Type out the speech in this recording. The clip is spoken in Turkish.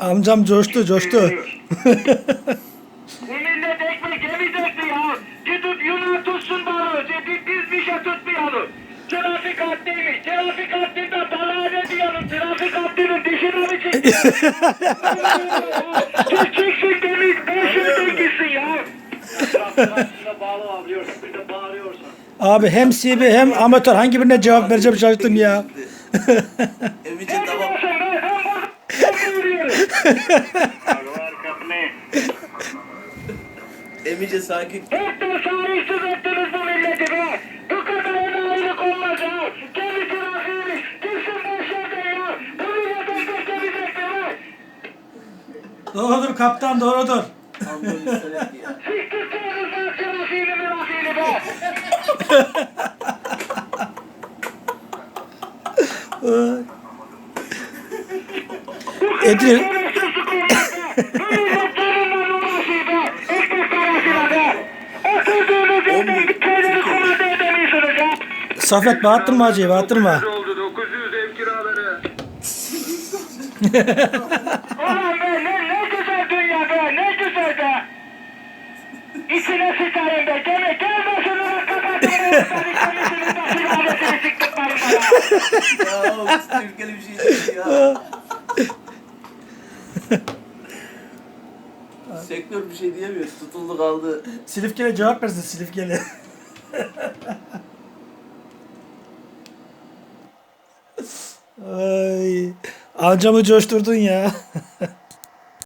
Amcam coştu coştu. Bu millet ekmek yemeyecekti ya. Gidip Yunan tutsun balığı. Biz, biz bir şey tutmayalım. Trafik hattıymış. Trafik hattında balığa ne diyelim? Trafik hattının dişine mi çekiyor? Çekeceksin demiş. Beşinden gitsin ya. Bağlı. Bir de. Abi hem CB hem amatör hangi birine cevap vereceğim şaşırdım ya. Emice Ne tamam. diyorsun be? Ben burada Var kapını. Emice sakin. Hep de sahipsiz ettiniz bu milleti be. Bu kadar enayilik olmaz ya. Kendi trafiğini gitsin başlarda ya. Bu millet ekmek yemeyecekti be. Doğrudur kaptan doğrudur. Siktirtiniz lan trafiğini mirafiğini be. Edir, Safet bağırttırma hacıyı bağırttırma. oldu 900 ev kiraları. Ulan be ne, ne güzel dünya be ne güzel be. İçine sıçarım be gene gel başını kapatın be. Ben. Ya oğlum Türkiye'li bir şey ya. Sektör bir şey diyemiyor. Tutuldu kaldı. Silifkele cevap versin Silifkele. Ay, amcamı coşturdun ya.